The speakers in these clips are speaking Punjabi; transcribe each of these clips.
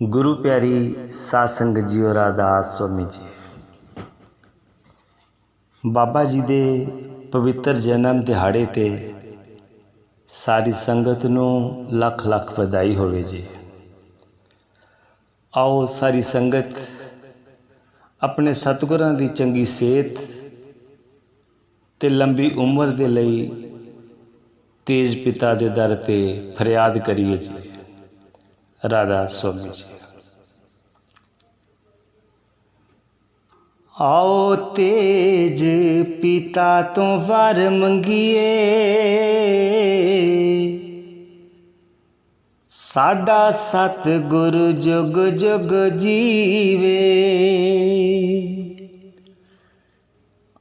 ਗੁਰੂ ਪਿਆਰੀ ਸਾਧ ਸੰਗਤ ਜੀਓ ਰਾਧਾਸ ਸਵਾਮੀ ਜੀ। ਬਾਬਾ ਜੀ ਦੇ ਪਵਿੱਤਰ ਜਨਮ ਦਿਹਾੜੇ ਤੇ ਸਾਰੀ ਸੰਗਤ ਨੂੰ ਲੱਖ ਲੱਖ ਵਧਾਈ ਹੋਵੇ ਜੀ। ਆਓ ਸਾਰੀ ਸੰਗਤ ਆਪਣੇ ਸਤਿਗੁਰਾਂ ਦੀ ਚੰਗੀ ਸਿਹਤ ਤੇ ਲੰਬੀ ਉਮਰ ਦੇ ਲਈ ਤੇਜ ਪਿਤਾ ਦੇ ਦਰ ਤੇ ਫਰਿਆਦ ਕਰੀਏ ਜੀ। ਰਾਧਾ ਸਵਾਮੀ ਜੀ ਆਓ ਤੇਜ ਪਿਤਾ ਤੋਂ ਵਰ ਮੰਗੀਏ ਸਾਡਾ ਸਤ ਗੁਰੂ ਜੁਗ ਜੁਗ ਜੀਵੇ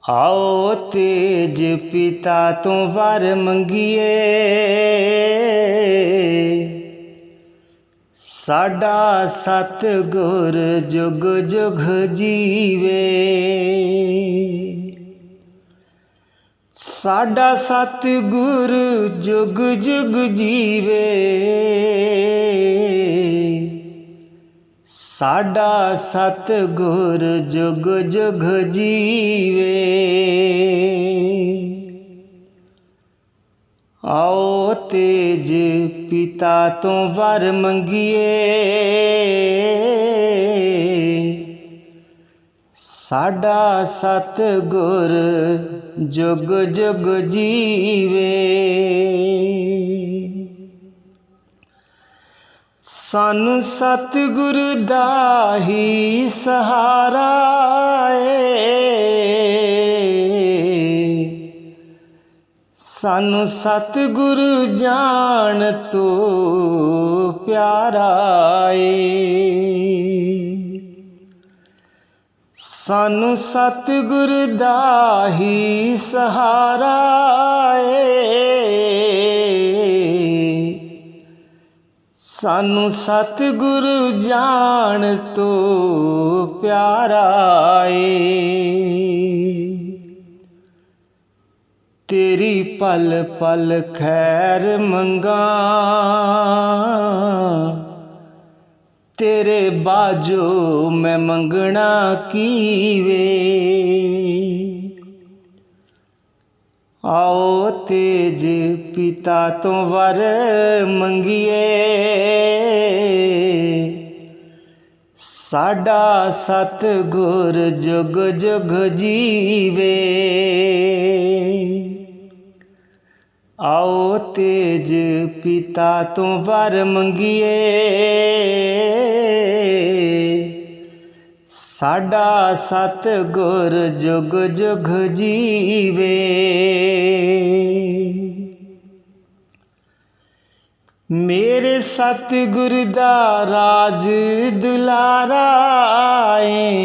ਆਓ ਤੇਜ ਪਿਤਾ ਤੋਂ ਵਰ ਮੰਗੀਏ ਸਾਡਾ ਸਤ ਗੁਰ ਜੁਗ ਜੁਗ ਜੀਵੇ। ਸਾਡਾ ਸਤ ਗੁਰ ਜੁਗ ਜੁਗ ਜੀਵੇ। ਸਾਡਾ ਸਤ ਗੁਰ ਜੁਗ ਜੁਗ ਜੀਵੇ। ਆਓ ਤੇਜ ਪਿਤਾ ਤੋਂ ਵਰ ਮੰਗੀਏ। ਸਾਡਾ ਸਤ ਗੁਰ ਜੁਗ ਜੁਗ ਜੀਵੇ। ਸਾਨੂੰ ਸਤ ਗੁਰ ਦਾ ਹੀ ਸਹਾਰਾ ਏ। ਸਾਨੂੰ ਸਤਿਗੁਰ ਜਾਣ ਤੋ ਪਿਆਰਾ ਏ ਸਾਨੂੰ ਸਤਿਗੁਰ ਦਾ ਹੀ ਸਹਾਰਾ ਏ। ਸਾਨੂੰ ਸਤ ਜਾਣ ਤੋ ਪਿਆਰਾ ਏ ਤੇਰੀ ਪਲ ਪਲ ਖੈਰ ਮੰਗਾ। ਤੇਰੇ ਬਾਜੋ ਮੈਂ ਮੰਗਣਾ ਕੀਵੇ। ਆਓ ਤੇਜ ਪਿਤਾ ਤੋਂ ਵਰ ਮੰਗੀਏ। ਸਾਡਾ ਸਤ ਗੁਰ ਜੁਗ ਜੁਗ ਜੀਵੇ। ਆਓ ਤੇਜ ਪਿਤਾ ਤੋਂ ਵਰ ਮੰਗੀਏ। ਸਾਡਾ ਸਤ ਗੁਰ ਜੁਗ ਜੁਗ ਜੀਵੇ। ਮੇਰੇ ਸਤ ਗੁਰ ਦਾ ਰਾਜ ਦੁਲਾਰਾ ਏ।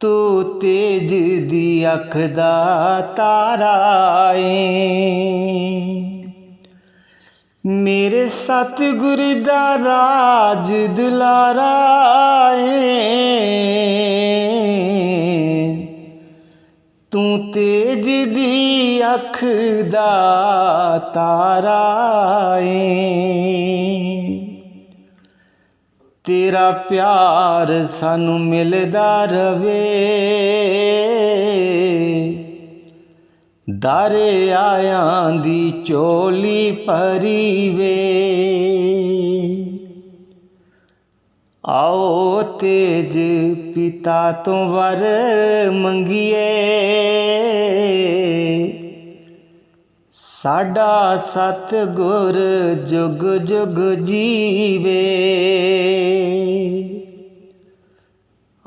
ਤੂੰ ਤੇਜ ਦੀ ਅੱਖ ਦਾ ਤਾਰਾ ਏ। ਮੇਰੇ ਸਤਿਗੁਰ ਦਾ ਰਾਜ ਦੁਲਾਰਾ ਏ। ਤੂੰ ਤੇਜ ਦੀ ਅੱਖ ਦਾ ਤਾਰਾ ਏ। ਤੇਰਾ ਪਿਆਰ ਸਾਨੂੰ ਮਿਲਦਾ ਰਵੇ। ਦਾਰੇ ਆਇਆਂ ਦੀ ਚੋਲੀ ਭਰੀ ਵੇ ਆਓ ਤੇਜ ਪਿਤਾ ਤੋਂ ਵਰ ਮੰਗੀਏ। ਸਾਡਾ ਸਤ ਗੁਰ ਜੁਗ ਜੁਗ ਜੀਵੇ।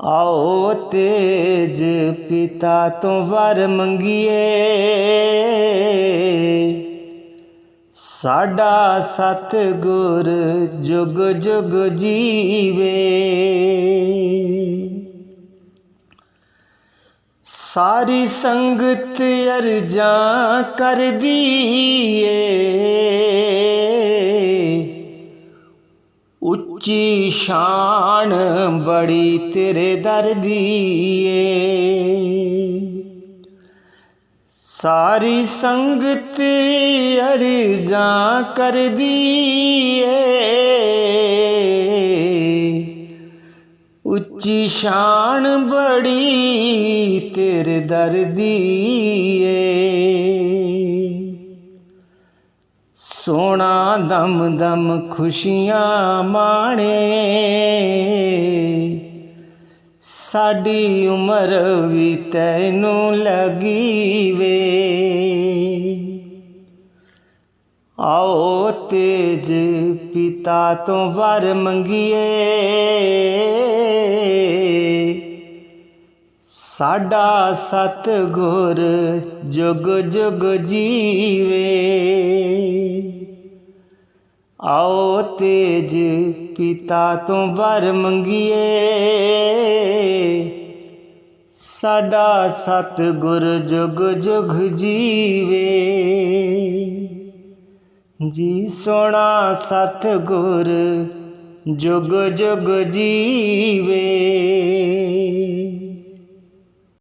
ਆਓ ਤੇਜ ਪਿਤਾ ਤੋਂ ਵਰ ਮੰਗੀਏ। ਸਾਡਾ ਸਤ ਗੁਰ ਜੁਗ ਜੁਗ ਜੀਵੇ। ਸਾਰੀ ਸੰਗਤ ਅਰਜਾਂ ਕਰਦੀ ਏ ਉੱਚੀ ਸ਼ਾਨ ਬੜੀ ਤੇਰੇ ਦਰ ਦੀ ਏ ਸਾਰੀ ਸੰਗਤ ਅਰਜ਼ਾਂ ਕਰਦੀ ਏ ਉੱਚੀ ਸ਼ਾਨ ਬੜੀ ਤੇਰੇ ਦਰ ਦੀ ਏ। ਸੋਨਾ ਦਮ ਦਮ ਖੁਸ਼ੀਆਂ ਮਾਣੇ। ਸਾਡੀ ਉਮਰ ਵੀ ਤੈਨੂੰ ਲੱਗੀ ਵੇ। ਆਓ ਤੇਜ ਪਿਤਾ ਤੋਂ ਵਰ ਮੰਗੀਏ। ਸਾਡਾ ਸਤਿਗੁਰ ਜੁਗ ਜੁਗ ਜੀਵੇ। ਆਓ ਤੇਜ ਪਿਤਾ ਤੋਂ ਵਰ ਮੰਗੀਏ। ਸਾਡਾ ਸਤਿਗੁਰ ਜੁਗ ਜੁਗ ਜੀਵੇ। ਜੀ ਸੋਣਾ ਸਤਿਗੁਰ ਜੁਗ ਜੁਗ ਜੀਵੇ।